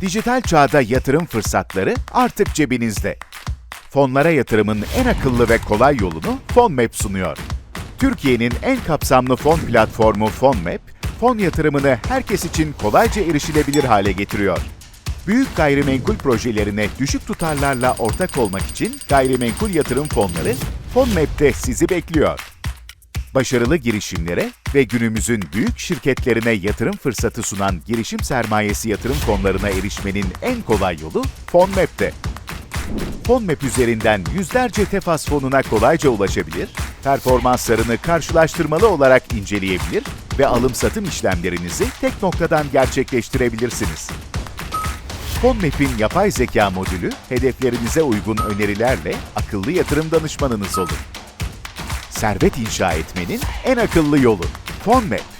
Dijital çağda yatırım fırsatları artık cebinizde. Fonlara yatırımın en akıllı ve kolay yolunu FonMap sunuyor. Türkiye'nin en kapsamlı fon platformu FonMap, fon yatırımını herkes için kolayca erişilebilir hale getiriyor. Büyük gayrimenkul projelerine düşük tutarlarla ortak olmak için gayrimenkul yatırım fonları FonMap'te sizi bekliyor. Başarılı girişimlere ve günümüzün büyük şirketlerine yatırım fırsatı sunan girişim sermayesi yatırım fonlarına erişmenin en kolay yolu FonMap'te. FonMap üzerinden yüzlerce tefas fonuna kolayca ulaşabilir, performanslarını karşılaştırmalı olarak inceleyebilir ve alım-satım işlemlerinizi tek noktadan gerçekleştirebilirsiniz. FonMap'in yapay zeka modülü, hedeflerinize uygun önerilerle akıllı yatırım danışmanınız olur. Servet inşa etmenin en akıllı yolu. FonMap.